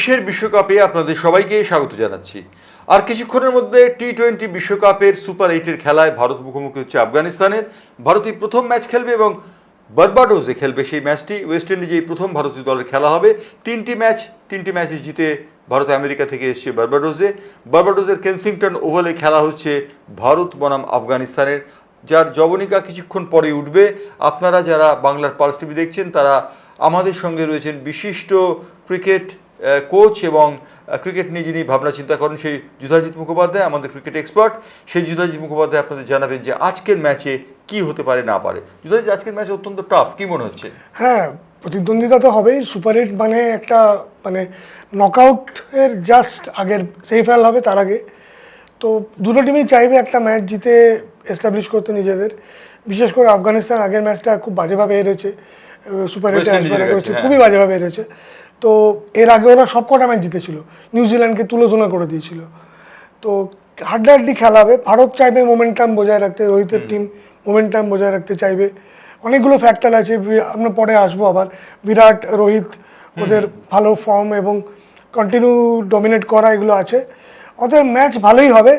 বিশের বিশ্বকাপে আপনাদের সবাইকে স্বাগত জানাচ্ছি। আর কিছুক্ষণের মধ্যে টি টোয়েন্টি বিশ্বকাপের সুপার এইটের খেলায় ভারত মুখোমুখি হচ্ছে আফগানিস্তানের। ভারতই প্রথম ম্যাচ খেলবে এবং বার্বাডোসে খেলবে সেই ম্যাচটি, ওয়েস্ট ইন্ডিজে এই প্রথম ভারতীয় দলের খেলা হবে। তিনটি ম্যাচ, তিনটি ম্যাচে জিতে ভারত আমেরিকা থেকে এসছে বার্বাডোসে। বার্বাডোসের কেনসিংটন ওভালে খেলা হচ্ছে ভারত বনাম আফগানিস্তানের, যার জবনিকা কিছুক্ষণ পরে উঠবে। আপনারা যারা বাংলার পালস টিভি দেখছেন, তারা আমাদের সঙ্গে রয়েছেন বিশিষ্ট ক্রিকেট কোচ এবং ক্রিকেট নিয়ে যিনি ভাবনা চিন্তা করেন সেই যুধাজিৎ মুখোপাধ্যায় আমাদের ক্রিকেট এক্সপার্ট সেই যুধাজিৎ মুখোপাধ্যায় আপনাদের জানাবেন যে আজকের ম্যাচে কি হতে পারে না পারে। যুধাজিৎ আজকের ম্যাচ অত্যন্ত টাফ কি মনে হচ্ছে? হ্যাঁ প্রতিদ্বন্দ্বিতা তো হবেই। সুপার এইট মানে একটা মানে নকআউটের জাস্ট আগের সেমিফাইনাল হবে তার আগে। তো দুটো টিমই চাইবে একটা ম্যাচ জিতে এস্টাবলিশ করতে নিজেদের। বিশেষ করে আফগানিস্তান আগের ম্যাচটা খুব বাজেভাবে হেরেছে। সুপার এইটে আসবে হ্যাঁ। খুবই বাজেভাবে হেরেছে। তো এর আগে ওরা সব কটা ম্যাচ জিতেছিল নিউজিল্যান্ডকে তুলোধনা করে দিয়েছিল। তো হাড্ডাহাড্ডি খেলা হবে ভারত চাইবে মোমেন্টাম বজায় রাখতে রোহিতের টিম মোমেন্টাম বজায় রাখতে চাইবে। অনেকগুলো ফ্যাক্টর আছে। আমরা পরে আসব আবার। বিরাট রোহিত ওদের ভালো ফর্ম এবং কন্টিনিউ ডমিনেট করা এগুলো আছে। অতএব ম্যাচ ভালোই হবে।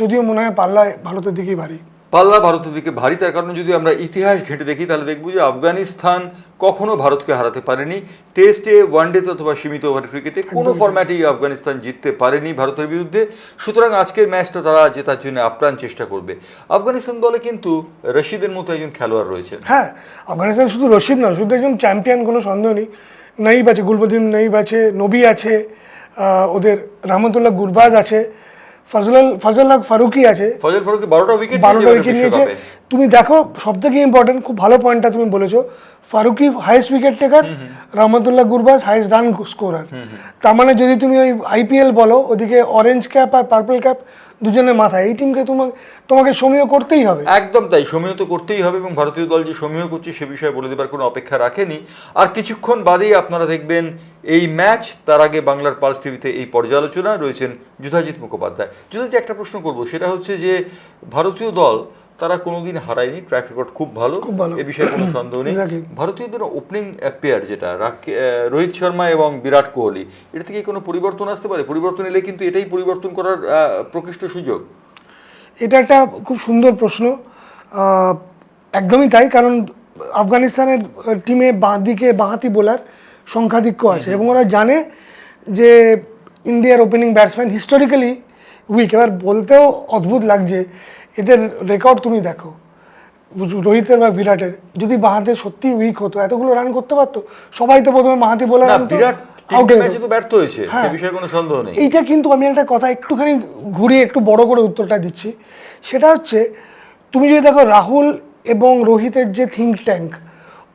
যদিও মনে হয় পাল্লা ভারতের দিকেই ভারী। পাল্লা ভারতের দিকে ভারী তার কারণে যদি আমরা ইতিহাস ঘেঁটে দেখি তাহলে দেখব যে আফগানিস্তান কখনো ভারতকে হারাতে পারেনি। টেস্টে ওয়ানডেতে অথবা সীমিত ওভার ক্রিকেটে কোনো ফরম্যাটেই আফগানিস্তান জিততে পারেনি ভারতের বিরুদ্ধে। সুতরাং আজকের ম্যাচটা তারা জেতার জন্য আপ্রাণ চেষ্টা করবে। আফগানিস্তান দলে কিন্তু রশিদের মতো একজন খেলোয়াড় রয়েছেন। হ্যাঁ আফগানিস্তান শুধু রশিদ না শুধু একজন চ্যাম্পিয়ন কোনো সন্দেহ নেই। নাইব আছে গুলবদিন নাইব আছে নবী আছে ওদের রহমতুল্লাহ গুরবাজ আছে। ফজল ফারুকি আছে। ফজল ফারুকি বারোটা উইকেট বারোটা উইকেট নিয়েছে। তুমি দেখো সব থেকে ইম্পর্টেন্ট খুব ভালো পয়েন্টটা তুমি বলেছ Farooqi highest wicket taker Rahmatullah Gurbaz highest run scorer তার মানে যদি তুমি ওই আইপিএল বলো ওদিকে অরেঞ্জ ক্যাপ আর পার্পল ক্যাপ দুজনের মাথায় এই টিমকে তোমাকে তোমাকে সমীহ করতেই হবে। একদম তাই সমীহ তো করতেই হবে এবং ভারতীয় দল যে সমীহ করছে সে বিষয়ে বলে দেবার কোনো অপেক্ষা রাখেনি। আর কিছুক্ষণ বাদেই আপনারা দেখবেন এই ম্যাচ তার আগে বাংলার পালস টিভিতে এই পর্যালোচনা রয়েছেন যুধাজিৎ মুখোপাধ্যায়। যুধাজিৎ একটা প্রশ্ন করব সেটা হচ্ছে যে ভারতীয় দল তারা কোনোদিন হারায়নি ট্র্যাক রেকর্ড খুব ভালো। এ বিষয়ে কোনো সন্দেহ নেই. ভারতীয়দের ওপেনিং পেয়ার যেটা রোহিত শর্মা এবং বিরাট কোহলি এটা থেকে কোনো পরিবর্তন আসতে পারে? পরিবর্তন এলে কিন্তু এটাই পরিবর্তন করার প্রকৃষ্ট সুযোগ। এটা একটা খুব সুন্দর প্রশ্ন। একদমই তাই কারণ আফগানিস্তানের টিমে বাঁ দিকে বাঁহাতি বোলার সংখ্যাধিক্য আছে এবং ওরা জানে যে ইন্ডিয়ার ওপেনিং ব্যাটসম্যান হিস্টোরিক্যালি উইক এবার বলতেও অদ্ভুত লাগছে এদের রেকর্ড তুমি দেখো রোহিতের বা বিরাটের যদি বাঁহাতে সত্যি উইক হতো এতগুলো রান করতে পারতো সবাই তো প্রথমে বাঁহাতি তিনটে হয়ে ম্যাচে যেত। তো ব্যর্থ হয়েছে সে। বিষয়ে কোনো সন্দেহ নেই এইটা কিন্তু আমি একটা কথা একটুখানি ঘুরিয়ে একটু বড় করে উত্তরটা দিচ্ছি সেটা হচ্ছে তুমি যদি দেখো রাহুল এবং রোহিতের যে থিঙ্ক ট্যাঙ্ক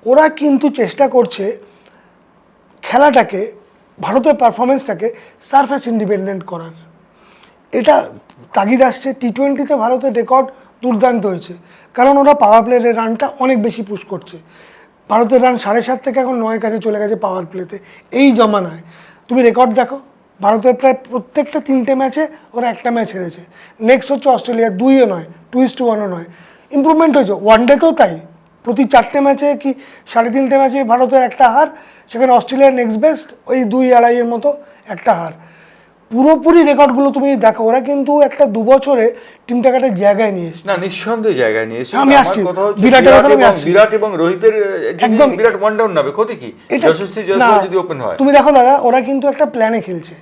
ওরা কিন্তু চেষ্টা করছে খেলাটাকে, ভারতের পারফরমেন্সটাকে সারফেস ইন্ডিপেন্ডেন্ট করার। এটা তাগিদ আসছে। টি টোয়েন্টিতে ভারতের রেকর্ড দুর্দান্ত হয়েছে। কারণ ওরা পাওয়ার প্লের রানটা অনেক বেশি পুশ করছে। ভারতের রান সাড়ে সাত থেকে এখন নয়ের কাছে চলে গেছে পাওয়ার প্লেতে এই জমানায়। তুমি রেকর্ড দেখো, ভারতের প্রায় প্রত্যেকটা তিনটে ম্যাচে ওরা একটা ম্যাচ হেরেছে। নেক্সট হচ্ছে অস্ট্রেলিয়া, দুইও নয় টু ইস টু ওয়ানও নয়। ইম্প্রুভমেন্ট হয়েছে। ওয়ান ডেতেও তাই। প্রতি চারটে ম্যাচে কি সাড়ে তিনটে ম্যাচে ভারতের একটা হার সেখানে অস্ট্রেলিয়ার নেক্সট বেস্ট ওই দুই আড়াইয়ের মতো একটা হার। পুরোপুরি রেকর্ডগুলো তুমি দেখো ওরা কিন্তু একটা দু বছরে টিমটাকে একটা জায়গায় নিয়ে এসেছে। না নিঃসন্দেহে জায়গায় নিয়ে এসেছে। আমি আসছি। বিরাটের বিরাট কথা আমি আসছি। বিরাট এবং রোহিতের একদম। বিরাট ওয়ান ডাউন নাবে ক্ষতি কি? যশস্বী জয়সওয়াল যদি ওপেন হয়। তুমি দেখো দাদা ওরা কিন্তু একটা প্ল্যানে খেলছে।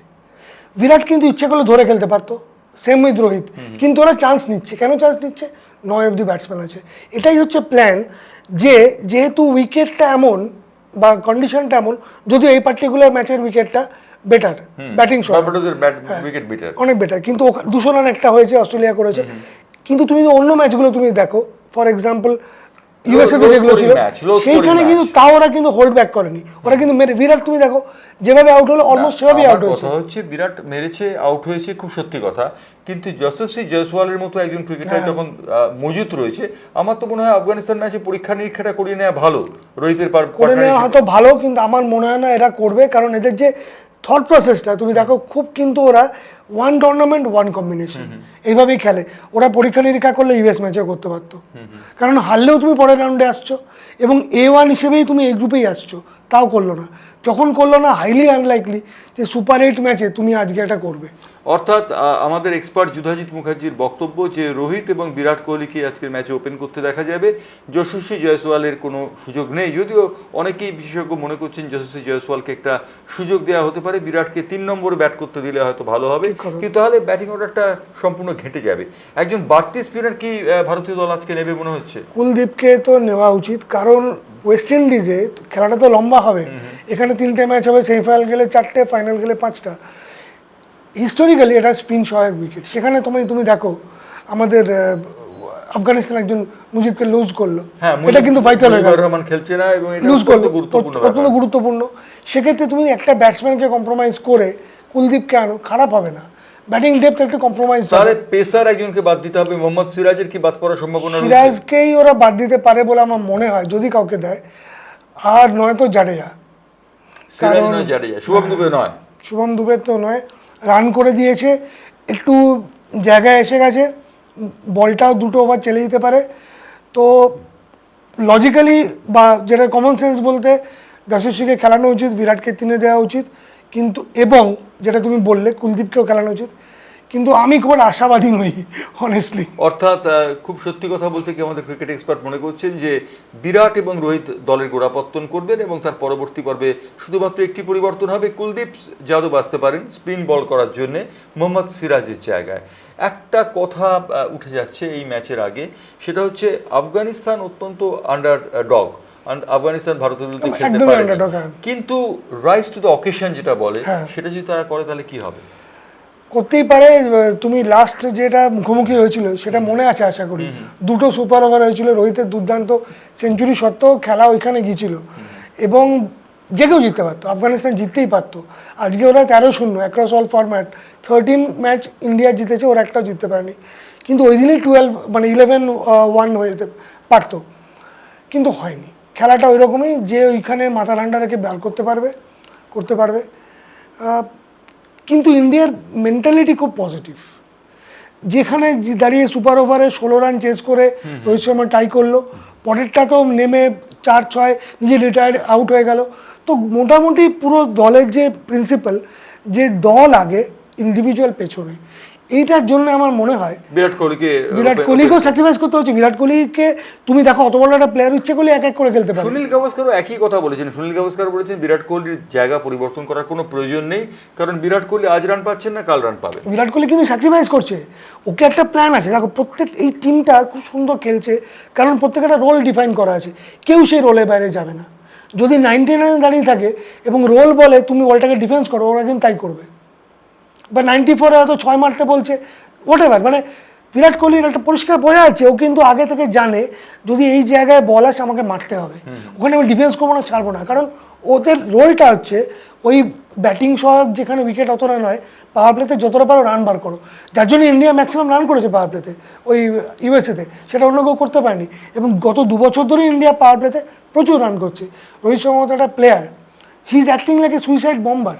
বিরাট কিন্তু ইচ্ছে করলে ধরে খেলতে পারতো। Same with Rohit. কিন্তু ওরা চান্স নিচ্ছে। কেন চান্স নিচ্ছে? নয় অব্দি ব্যাটসম্যান আছে। এটাই হচ্ছে প্ল্যান যে যেহেতু উইকেটটা এমন বা কন্ডিশনটা এমন যদিও এই পার্টিকুলার ম্যাচের উইকেটটা বেটার ব্যাটিং শট বার্বাডোসের উইকেট বিটার অনেক বেটার কিন্তু দুশো রান একটা হয়েছে অস্ট্রেলিয়া করেছে। কিন্তু তুমি অন্য ম্যাচগুলো তুমি দেখো ফর এক্সাম্পল low যেগুলো ছিল সেইখানে কিন্তু। তাও ওরা কিন্তু হোল্ড ব্যাক করেনি ওরা কিন্তু মেরে বিরাট তুমি দেখো যেভাবে আউট হলো অলমোস্ট সেভাবেই আউট হয়েছে কথা হচ্ছে বিরাট মেরেছে আউট হয়েছে খুব সত্যি কথা কিন্তু যশস্বী জয়সওয়ালের মতো একজন ক্রিকেটার হ্যাঁ। যখন মজুত রয়েছে আমার তো মনে হয় আফগানিস্তান ম্যাচে পরীক্ষা নিরীক্ষাটা করিয়ে নেওয়া ভালো রোহিতের পার করে নেওয়া হয়তো ভালো কিন্তু আমার মনে হয় না এরা করবে কারণ এদের যে থট প্রসেসটা তুমি দেখো খুব কিন্তু ওরা ওয়ান টুর্নামেন্ট ওয়ান কম্বিনেশন এইভাবেই খেলে। ওরা পরীক্ষা নিরীক্ষা করলে ইউএস ম্যাচেও করতে পারতো। কারণ হারলেও তুমি পরের রাউন্ডে আসছো এবং এ ওয়ান হিসেবেই তুমি এই গ্রুপেই আসছো। তাও করল না। যখন করল না হাইলি আনলাইকলি যে সুপার এইট ম্যাচে তুমি আজকে এটা করবে। অর্থাৎ আমাদের এক্সপার্ট যুধাজিৎ মুখার্জির বক্তব্য যে রোহিত এবং বিরাট কোহলিকে আজকের ম্যাচে ওপেন করতে দেখা যাবে যশস্বী জয়সওয়ালের কোনো সুযোগ নেই। যদিও অনেকেই বিশেষজ্ঞ মনে করছেন যশস্বী জয়সওয়ালকে একটা সুযোগ দেওয়া হতে পারে। বিরাটকে তিন নম্বরে ব্যাট করতে দিলে হয়তো ভালো হবে। কিন্তু তাহলে ব্যাটিং অর্ডারটা সম্পূর্ণ ঘেঁটে যাবে। একজন বাড়তি স্পিনার কি ভারতীয় দল আজকে নেবে মনে হচ্ছে? কুলদীপকে তো নেওয়া উচিত কারণ ওয়েস্ট ইন্ডিজে খেলাটা তো লম্বা হবে। এখানে তিনটে ম্যাচ হবে সেমিফাইনাল গেলে চারটে ফাইনাল গেলে পাঁচটা। হিস্টোরিক্যালি এটা স্পিন সহায়ক উইকেট। সেখানে তুমি তুমি দেখো আমাদের আফগানিস্তান একজন মুজিবকে লুজ করল। হ্যাঁ এটা কিন্তু ভাইটাল হয়ে গেল। মুজিবুর রহমান খেলছে না এবং লুজ করল। গুরুত্বপূর্ণ অত্যন্ত গুরুত্বপূর্ণ। সেক্ষেত্রে তুমি একটা ব্যাটসম্যানকে কম্প্রোমাইজ করে কুলদীপকে আরও খারাপ হবে না। ব্যাটিং ডেপথ একটু কম্প্রোমাইজ তাহলে পেসার একজনকে বাদ দিতে হবে মোহাম্মদ সিরাজের কি বাদ পড়ার সম্ভাবনা? সিরাজকেই ওরা বাদ দিতে পারে বলে আমার মনে হয় যদি কাউকে দেয়। আর নয়তো জাডেজা। সিরাজ নয় জাডেজা। শুভম দুবে নয়। শুভম দুবে তো নয়। রান করে দিয়েছে। একটু জায়গায় এসে গেছে। বলটাও দুটো ওভার চলে যেতে পারে। তো লজিক্যালি বা যেটা কমন সেন্স বলতে যশস্বীকে খেলানো উচিত বিরাটকে তিনে দেওয়া উচিত। কিন্তু, এবং যেটা তুমি বললে, কুলদীপকেও খেলানো উচিত। কিন্তু আমি খুব আশাবাদী নই অনেস্টলি অর্থাৎ খুব সত্যি কথা বলতে কি আমাদের ক্রিকেট এক্সপার্ট মনে করছেন যে, বিরাট এবং রোহিত দলের গোড়াপত্তন করবেন এবং তার পরবর্তী পর্বে শুধুমাত্র একটি পরিবর্তন হবে কুলদীপ যাদব আসতে পারেন স্পিন বল করার জন্য মোহাম্মদ সিরাজের জায়গায়। একটা কথা উঠে যাচ্ছে এই ম্যাচের আগে, সেটা হচ্ছে আফগানিস্তান অত্যন্ত আন্ডার ডগ আফগানিস্তান ভারতের বিরুদ্ধে খেলতে হ্যাঁ। কিন্তু রাইস টু দ্য অকেশন যেটা বলে হ্যাঁ। সেটা যদি তারা করে তাহলে কি হবে? করতেই পারে তুমি লাস্ট যেটা মুখোমুখি হয়েছিল সেটা মনে আছে আশা করি। দুটো সুপার ওভার হয়েছিল রোহিতের দুর্দান্ত সেঞ্চুরি সত্ত্বেও খেলা ওইখানে গিয়েছিল। এবং যে কেউ জিততে পারতো আফগানিস্তান জিততেই পারতো। আজকে ওরা তেরো শূন্য across all format thirteen match India জিতেছে ওরা একটাও জিততে পারেনি। কিন্তু ওই দিনই টুয়েলভ মানে ইলেভেন ওয়ান হয়ে যেতে পারতো। কিন্তু হয়নি। খেলাটা ওই রকমই যে ওইখানে মাথা ঠান্ডা রেখে বার করতে পারবে করতে পারবে। কিন্তু ইন্ডিয়ার মেন্টালিটি খুব পজিটিভ যেখানে দাঁড়িয়ে সুপার ওভারে ষোলো রান চেস করে রোহিত শর্মা ট্রাই করল পরেরটা তো নেমে চার ছয়, নিজে রিটায়ার্ড আউট হয়ে গেল। তো মোটামুটি পুরো দলের যে প্রিন্সিপাল যে দল আগে ইন্ডিভিজুয়াল পেছনে এইটার জন্য আমার মনে হয় বিরাট কোহলিকে বিরাট কোহলিকেও স্যাক্রিফাইস করতে হচ্ছে। বিরাট কোহলিকে তুমি দেখো অত বড় একটা প্লেয়ার ইচ্ছে করলে এক এক করে খেলতে পারে। সুনীল গাভাস্কারও একই কথা বলেছেন। সুনীল গাভাস্কার বলেছেন বিরাট কোহলির জায়গা পরিবর্তন করার কোনো প্রয়োজন নেই কারণ বিরাট কোহলি আজ রান পাচ্ছেন না কাল রান পাবে। বিরাট কোহলি কিন্তু স্যাক্রিফাইস করছে। ওকে একটা প্ল্যান আছে। দেখো প্রত্যেক এই টিমটা খুব সুন্দর খেলছে কারণ প্রত্যেক একটা রোল ডিফাইন করা আছে। কেউ সেই রোলের বাইরে যাবে না। যদি নাইনটি নাইনে দাঁড়িয়ে থাকে এবং রোল বলে তুমি বলটাকে ডিফেন্স করো ওরা কিন্তু তাই করবে। বা নাইনটি ফোরে হয়তো ছয় মারতে বলছে ওট এভার মানে বিরাট কোহলির একটা পরিষ্কার বোঝা যাচ্ছে ও কিন্তু আগে থেকে জানে যদি এই জায়গায় বল আসে আমাকে মারতে হবে। ওখানে আমি ডিফেন্স করব না ছাড়বো না কারণ ওদের রোলটা হচ্ছে ওই ব্যাটিং সহায়ক যেখানে উইকেট অতটা নয় পাওয়ার প্লেতে যতটা পারো রান বার করো। যার জন্য ইন্ডিয়া ম্যাক্সিমাম রান করেছে পাওয়ার প্লেতে ওই ইউএসএতে সেটা অন্য কেউ করতে পারেনি। এবং গত দু বছর ধরে ইন্ডিয়া পাওয়ার প্লেতে প্রচুর রান করছে। রোহিত শর্মা একটা player he is acting like a suicide bomber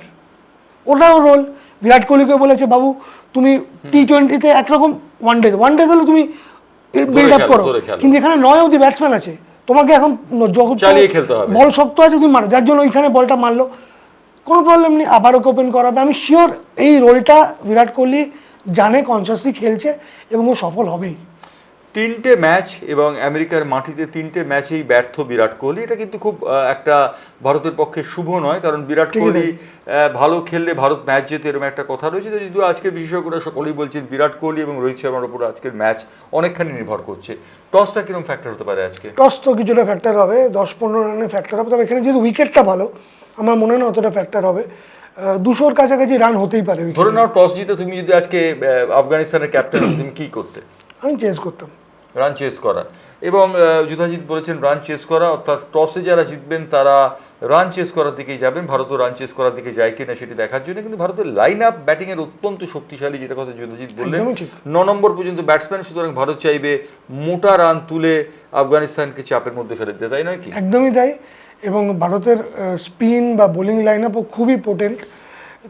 ওটাও রোল বিরাট কোহলিকে বলেছে বাবু তুমি টি টোয়েন্টিতে একরকম ওয়ান ডে ওয়ান ডে তাহলে তুমি বিল্ড আপ করো। কিন্তু এখানে নয় অবধি ব্যাটসম্যান আছে। তোমাকে এখন যখন। বল শক্ত আছে তুমি মারো। যার জন্য ওইখানে বলটা মারলো। কোনো প্রবলেম নেই আবারও ওপেন করাবে। আমি শিওর এই রোলটা বিরাট কোহলি জানে কনসিয়াসলি খেলছে এবং ও সফল হবেই। তিনটে ম্যাচ এবং আমেরিকার মাটিতে তিনটে ম্যাচেই ব্যর্থ বিরাট কোহলি। এটা কিন্তু খুব একটা ভারতের পক্ষে শুভ নয় কারণ বিরাট কোহলি ভালো খেললে ভারত ম্যাচ যেতে এরকম একটা কথা রয়েছে। যদিও আজকের বিশেষজ্ঞরা সকলেই বলছেন বিরাট কোহলি এবং রোহিত শর্মার উপর আজকের ম্যাচ অনেকখানি নির্ভর করছে। টসটা কীরকম ফ্যাক্টর হতে পারে আজকে? টস তো কিছুটা ফ্যাক্টর হবে দশ পনেরো রানের ফ্যাক্টর হবে। তবে এখানে যেহেতু উইকেটটা ভালো আমার মনে হয় অতটা ফ্যাক্টর হবে। দুশোর কাছাকাছি রান হতেই পারে ধরে নাও টস জিতে তুমি যদি আজকে আফগানিস্তানের ক্যাপ্টেন তুমি কি করতে? আমি চেঞ্জ করতাম। রান চেস করা। এবং যুধাজিৎ বলেছেন রান চেস করা অর্থাৎ টসে যারা জিতবেন তারা রান চেস করার দিকেই যাবেন ভারতও রান চেস করার দিকে যায় কিনা সেটি দেখার জন্য কিন্তু ভারতের লাইন আপ ব্যাটিংয়ের অত্যন্ত শক্তিশালী যেটা কথা যুধাজিৎ বললেন। ন নম্বর পর্যন্ত ব্যাটসম্যান সুতরাং ভারত চাইবে মোটা রান তুলে আফগানিস্তানকে চাপের মধ্যে ফেলে দিতে তাই নয় কি? একদমই তাই। এবং ভারতের স্পিন বা বোলিং লাইন আপও খুবই পোটেন্ট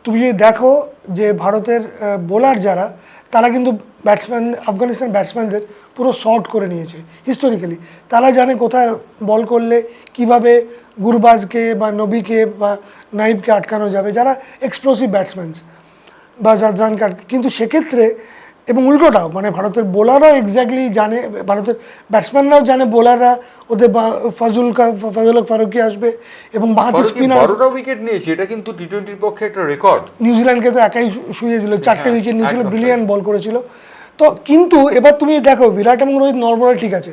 তুমি যদি দেখো যে ভারতের বোলার যারা, তারা কিন্তু ব্যাটসম্যান আফগানিস্তান ব্যাটসম্যানদের পুরো শর্ট করে নিয়েছে হিস্টোরিক্যালি তারা জানে কোথায় বল করলে কীভাবে গুরবাজকে বা নবীকে বা নাইবকে আটকানো যাবে, যারা এক্সপ্লোসিভ ব্যাটসম্যান বা জাদরানকে আটকে কিন্তু সেক্ষেত্রে এবং উল্টোটাও মানে ভারতের বোলাররাও এক্স্যাক্টলি জানে ভারতের ব্যাটসম্যানরাও জানে বোলাররা ওদের ফজল ফজল ফারুকি আসবে এবং বাহাতি স্পিনার বারোটা উইকেট নিয়েছে এটা কিন্তু টি টোয়েন্টির পক্ষে একটা রেকর্ড নিউজিল্যান্ডকে তো একাই শুয়ে দিল চারটে হ্যাঁ, উইকেট নিয়েছিল। ব্রিলিয়ান্ট বল করেছিল। তো কিন্তু এবার তুমি দেখো বিরাট এবং রোহিত নর্মাল ঠিক আছে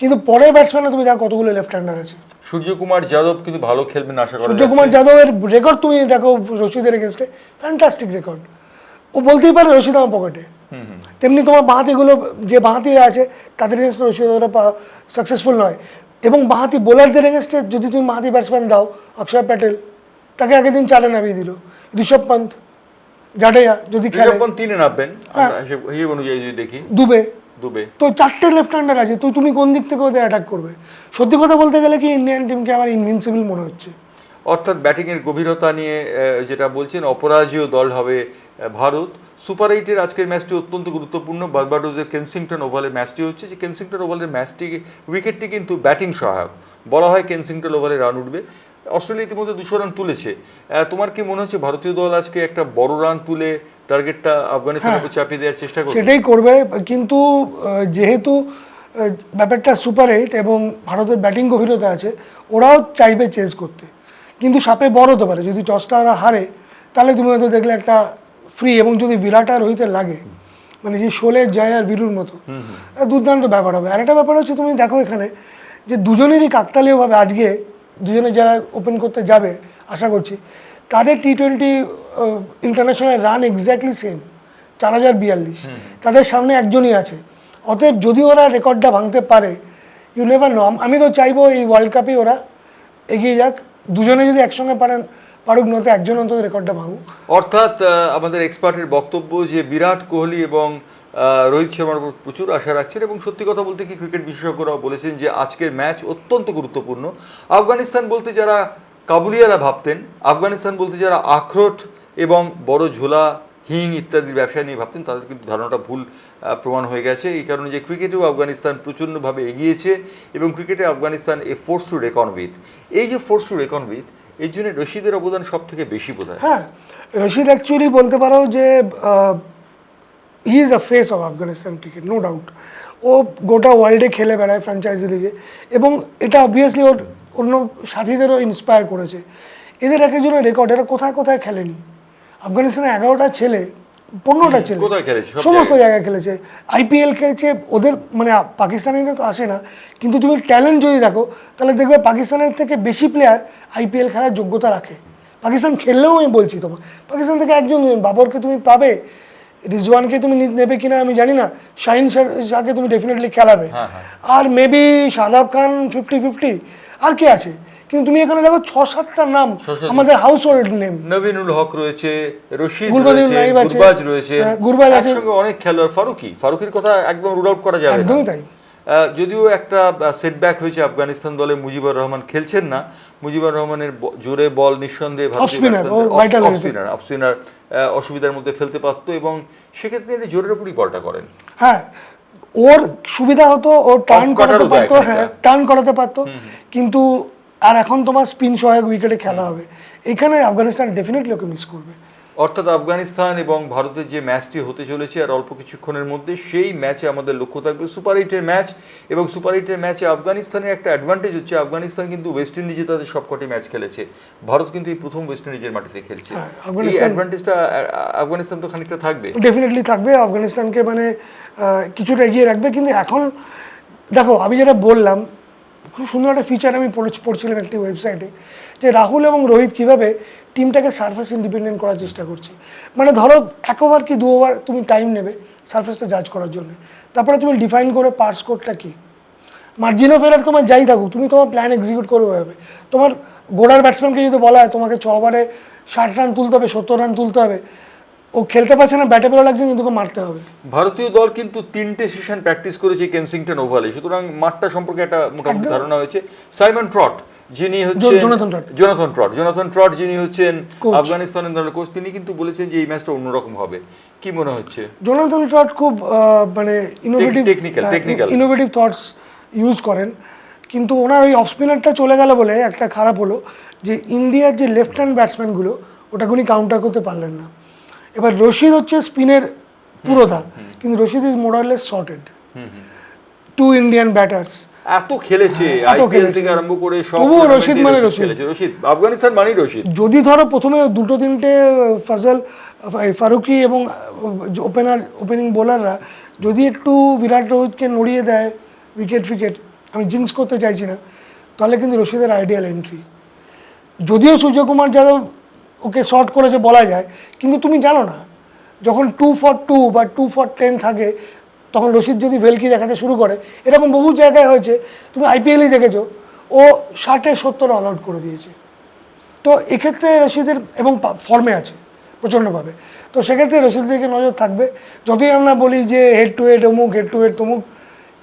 কিন্তু পরের ব্যাটসম্যানে তুমি দেখো কতগুলো লেফট হ্যান্ডার আছে। সূর্যকুমার যাদব কিন্তু ভালো খেলবেন আশা করা সূর্যকুমার যাদবের রেকর্ড তুমি দেখো রশিদের এগেনস্টে ফ্যান্টাস্টিক রেকর্ড ও বলতেই পারে রশিদ আমার পকেটে তেমনি তোমার বাঁহাতিগুলো যে বাঁহাতিরা আছে তাদের এগেনস্টে রশিদ সাকসেসফুল নয়। এবং বাঁহাতি বোলারদের এগেনস্টে যদি তুমি বাঁহাতি ব্যাটসম্যান দাও অক্ষয় প্যাটেল তাকে আগের দিন চালে নামিয়ে দিল। ঋষভ পন্থ জাডেজা যদি খেলে। তিনে নামবেন। হিসেব অনুযায়ী যদি দেখি। দুবে। দুবে। তো চারটে লেফট হ্যান্ডার আছে তো তুমি কোন দিক থেকে ওদের অ্যাটাক করবে? সত্যি কথা বলতে গেলে কি ইন্ডিয়ান টিমকে আমার ইনভিনসিবল মনে হচ্ছে? অর্থাৎ ব্যাটিংয়ের গভীরতা নিয়ে যেটা বলছেন অপরাজেয় দল হবে ভারত। সুপার এইটের আজকের ম্যাচটি অত্যন্ত গুরুত্বপূর্ণ। বার্বাডোজের কেনসিংটন ওভালের ম্যাচটি হচ্ছে যে কেনসিংটন ওভালের ম্যাচটি উইকেটটি কিন্তু ব্যাটিং সহায়ক। বলা হয় কেনসিংটন ওভালে রান উঠবে। অস্ট্রেলিয়া ইতিমধ্যে দুশো রান তুলেছে। তোমার কি মনে হচ্ছে ভারতীয় দল আজকে একটা বড় রান তুলে টার্গেটটা আফগানিস্তানের উপর চাপিয়ে দেওয়ার চেষ্টা করবে? সেটাই করবে। কিন্তু যেহেতু ব্যাপারটা সুপার এইট এবং ভারতের ব্যাটিং গভীরতা আছে ওরাও চাইবে চেস করতে। কিন্তু সাপে বড় হতে পারে। যদি টসটা ওরা হারে তাহলে তুমি হয়তো দেখলে একটা ফ্রি এবং যদি বিরাট আর রোহিতের লাগে মানে যে শোলে জয় আর বীরুর মতো দুর্দান্ত ব্যাপার হবে। আর একটা ব্যাপার হচ্ছে তুমি দেখো এখানে যে দুজনেরই কাকতালীয়ভাবে আজকে দুজনে যারা ওপেন করতে যাবে আশা করছি তাদের T twenty international run exactly same চার হাজার বিয়াল্লিশ। তাদের সামনে একজনই আছে। অতএব যদি ওরা রেকর্ডটা ভাঙতে পারে ইউ নেভার নো আমি তো চাইব এই ওয়ার্ল্ড কাপে ওরা এগিয়ে যাক। দুজনে যদি একসঙ্গে পারেন পারুক, নয়তো একজন অন্তত রেকর্ডটা ভাঙুক। অর্থাৎ আমাদের এক্সপার্টের বক্তব্য যে বিরাট কোহলি এবং রোহিত শর্মার উপর প্রচুর আশা রাখছেন এবং সত্যি কথা বলতে কি ক্রিকেট বিশেষজ্ঞরাও বলেছেন যে আজকের ম্যাচ অত্যন্ত গুরুত্বপূর্ণ। আফগানিস্তান বলতে যারা কাবুলিয়ারা ভাবতেন, আফগানিস্তান বলতে যারা আখরোট এবং বড় ঝোলা, হিং ইত্যাদির ব্যবসা নিয়ে ভাবতেন, তাদের কিন্তু ধারণাটা ভুল প্রমাণ হয়ে গেছে। এই কারণে যে ক্রিকেটেও আফগানিস্তান প্রচণ্ডভাবে এগিয়েছে এবং ক্রিকেটে Afghanistan a force to reckon with এই যে ফোর্স টু রেকন উইথ এর জন্য রশিদের অবদান সব থেকে বেশি বোধ হয় হ্যাঁ রশিদ অ্যাকচুয়ালি বলতে পারো যে he is a face of Afghanistan cricket no doubt ও গোটা ওয়ার্ল্ডে খেলে বেড়ায় ফ্র্যাঞ্চাইজি লিগে এবং এটা অবভিয়াসলি ওর অন্য সাথীদেরও ইন্সপায়ার করেছে। এদের এক একজনের রেকর্ড এরা কোথায় কোথায় খেলেনি? আফগানিস্তানের এগারোটা ছেলে পনেরোটা ছেলে সমস্ত জায়গায়। খেলেছে। আইপিএল খেলছে ওদের মানে পাকিস্তানিরা তো আসে না। কিন্তু তুমি ট্যালেন্ট যদি দেখো তাহলে দেখবে পাকিস্তানের থেকে বেশি প্লেয়ার আইপিএল খেলার যোগ্যতা রাখে। পাকিস্তান খেললেও আমি বলছি তোমার পাকিস্তান থেকে একজন বাবরকে তুমি পাবে রিজওয়ানকে তুমি নেবে কিনা আমি জানি না শাহিন শাহ- শাহকে তুমি ডেফিনেটলি খেলাবে। আর maybe Shadab Khan fifty fifty আর কে আছে? কিন্তু তুমি এখানে দেখো ছ সাতটা নাম আমাদের household name Naveenul Haq রয়েছে রশিদ গুরবাজ রয়েছে হ্যাঁ, গুরবাজ আছে। অনেক খেলোয়াড় ফারুকি। ফারুকির কথা একদম রুল আউট করা যাবে একদমই তাই। যদিও একটা সেটব্যাক হয়েছে আফগানিস্তান দলে মুজিবুর রহমান খেলছেন না। মুজিবুর রহমানের জোরে বল নিঃসন্দেহে Off spinner, ও vital হয়ে যেত। স্পিনার অফ স্পিনার অসুবিধার মধ্যে ফেলতে পারতো এবং সেক্ষেত্রে তিনি জোরের উপরই বলটা করেন। হ্যাঁ ওর সুবিধা হতো ও টার্ন করাতে পারতো হ্যাঁ টার্ন করাতে পারতো। কিন্তু আর এখন তোমার স্পিন সহায়ক উইকেটে খেলা হবে। এখানে আফগানিস্তান ডেফিনেটলি ওকে মিস করবে। অর্থাৎ আফগানিস্তান এবং ভারতের যে ম্যাচটি হতে চলেছে আর অল্প কিছুক্ষণের মধ্যে সেই ম্যাচে আমাদের লক্ষ্য থাকবে সুপার এইটের ম্যাচ এবং সুপার এইটের ম্যাচে আফগানিস্তানের একটা অ্যাডভান্টেজ হচ্ছে আফগানিস্তান কিন্তু ওয়েস্ট ইন্ডিজে তাদের সবকটি ম্যাচ খেলেছে। ভারত কিন্তু এই প্রথম ওয়েস্ট ইন্ডিজের মাটিতে খেলছে। হ্যাঁ, এই আফগানিস্তান- অ্যাডভান্টেজটা আফগানিস্তান তো খানিকটা থাকবে। ডেফিনেটলি থাকবে আফগানিস্তানকে মানে কিছুটা এগিয়ে রাখবে। কিন্তু এখন দেখো আমি যেটা বললাম খুব সুন্দর একটা ফিচার আমি পড়ে- পড়ছিলাম একটি ওয়েবসাইটে যে রাহুল এবং রোহিত কীভাবে টিমটাকে সার্ফেস ইন্ডিপেন্ডেন্ট করার চেষ্টা করছে। মানে ধরো এক ওভার কি দু ওভার তুমি টাইম নেবে সার্ফেসটা জাজ করার জন্য। তারপরে তুমি ডিফাইন করে পার স্কোরটা কী। মার্জিন অফ এরার তোমার যাই থাকুক, তুমি তোমার প্ল্যান এক্সিকিউট করবে হবে তোমার গোড়ার ব্যাটসম্যানকে যদি বলা হয়, তোমাকে ছ ওভারে ষাট রান তুলতে হবে, সত্তর রান তুলতে হবে ও খেলতে পারছে না ব্যাটে ভালো লাগছে কিন্তু মারতে হবে। ভারতীয় দল কিন্তু তিনটে সেশন প্র্যাকটিস করেছে কেনসিংটন ওভালে। সুতরাং মাঠটা সম্পর্কে একটা মোটামুটি ধারণা হয়েছে। সাইমন ট্রট যিনি হচ্ছেন জোনাথন ট্রট। জোনাথন ট্রট যিনি হচ্ছেন। আফগানিস্তানের দলের কোচ তিনি কিন্তু বলেছেন যে এই ম্যাচটা অন্যরকম হবে। কি মনে হচ্ছে? জোনাথন ট্রট খুব মানে innovative technical, technical। Innovative thoughts use করেন। কিন্তু ওনার ওই অফ স্পিনারটা চলে গেল বলে একটা খারাপ হলো যে ইন্ডিয়ার যে লেফট হ্যান্ড ব্যাটসম্যানগুলো ওটাকে উনি কাউন্টার করতে পারলেন না। এবার রশিদ হচ্ছে স্পিনের পুরোধা কিন্তু Rashid is more or less sorted to Indian batters এত খেলেছে এত আইপিএল। থেকে আরম্ভ করে সব তবুও রশিদ মানে রশিদ। রশিদ আফগানিস্তান মানেই রশিদ। যদি ধরো প্রথমে দুটো তিনটে ফজল ফারুকি এবং ওপেনার ওপেনিং বোলাররা যদি একটু বিরাট রোহিতকে নড়িয়ে দেয় উইকেট ফিকেট আমি জিন্স করতে চাইছি না তাহলে কিন্তু রশিদের আইডিয়াল এন্ট্রি যদিও সূর্যকুমার যাদব ওকে শর্ট করেছে বলা যায়, কিন্তু তুমি জানো না, যখন টু ফর টু বা টু ফর টেন থাকে, তখন রশিদ যদি ভেলকি দেখাতে শুরু করে, এরকম বহু জায়গায় হয়েছে, তুমি আইপিএলই দেখেছ, ও ষাটে সত্তর অল আউট করে দিয়েছে। তো এক্ষেত্রে রশিদের, এবং ফর্মে আছে, প্রচণ্ডভাবে। তো সেক্ষেত্রে রশিদের দিকে নজর থাকবে। যতই আমরা বলি যে হেড টু হেড অমুক হেড টু হেড তমুক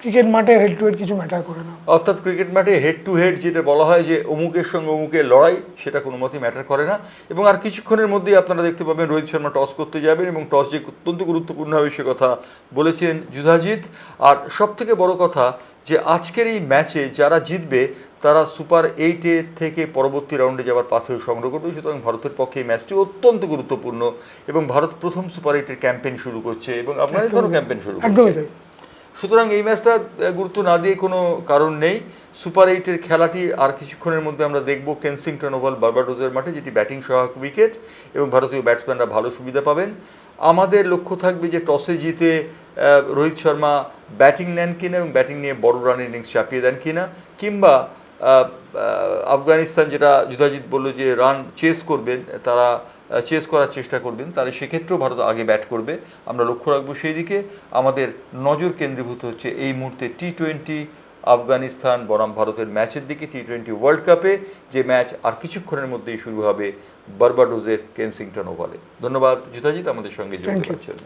ক্রিকেট মাঠে হেড টু হেড কিছু ম্যাটার করে না। অর্থাৎ ক্রিকেট মাঠে হেড টু হেড যেটা বলা হয় যে অমুকের সঙ্গে অমুকের লড়াই সেটা কোনো মতেই ম্যাটার করে না। এবং আর কিছুক্ষণের মধ্যেই আপনারা দেখতে পাবেন রোহিত শর্মা টস করতে যাবেন এবং টস যে অত্যন্ত গুরুত্বপূর্ণ হবে সে কথা বলেছেন যুধাজিৎ। আর সব থেকে বড় কথা যে আজকের এই ম্যাচে যারা জিতবে তারা সুপার এইটের থেকে পরবর্তী রাউন্ডে যাওয়ার পাথেও সংগ্রহ করবে। সুতরাং ভারতের পক্ষে এই ম্যাচটি অত্যন্ত গুরুত্বপূর্ণ এবং ভারত প্রথম সুপার এইটের ক্যাম্পেইন শুরু করছে এবং আফগানিস্তানও ক্যাম্পেইন শুরু করছে। সুতরাং এই ম্যাচটা গুরুত্ব না দিয়ে কোনো কারণ নেই। সুপার এইটের খেলাটি আর কিছুক্ষণের মধ্যে আমরা দেখব কেনসিংটন ওভাল বার্বাডোজের মাঠে, যেটি ব্যাটিং সহায়ক উইকেট এবং ভারতীয় ব্যাটসম্যানরা ভালো সুবিধা পাবেন। আমাদের লক্ষ্য থাকবে যে টসে জিতে রোহিত শর্মা ব্যাটিং নেন কিনা এবং ব্যাটিং নিয়ে বড় রান ইনিংস চাপিয়ে দেন কিনা, কিংবা আফগানিস্তান যেটা যুধাজিৎ বলল যে রান চেস করবেন, তারা চেস করার চেষ্টা করবেন তাহলে সেক্ষেত্রেও ভারত আগে ব্যাট করবে। আমরা লক্ষ্য রাখব সেই দিকে আমাদের নজর কেন্দ্রীভূত হচ্ছে এই মুহূর্তে টি টোয়েন্টি আফগানিস্তান বনাম ভারতের ম্যাচের দিকে টি টোয়েন্টি ওয়ার্ল্ড কাপে যে ম্যাচ আর কিছুক্ষণের মধ্যেই শুরু হবে বার্বাডোজের কেনসিংটন ওভালে। ধন্যবাদ জিতাজিৎ আমাদের সঙ্গে জয়েন হওয়ার জন্য।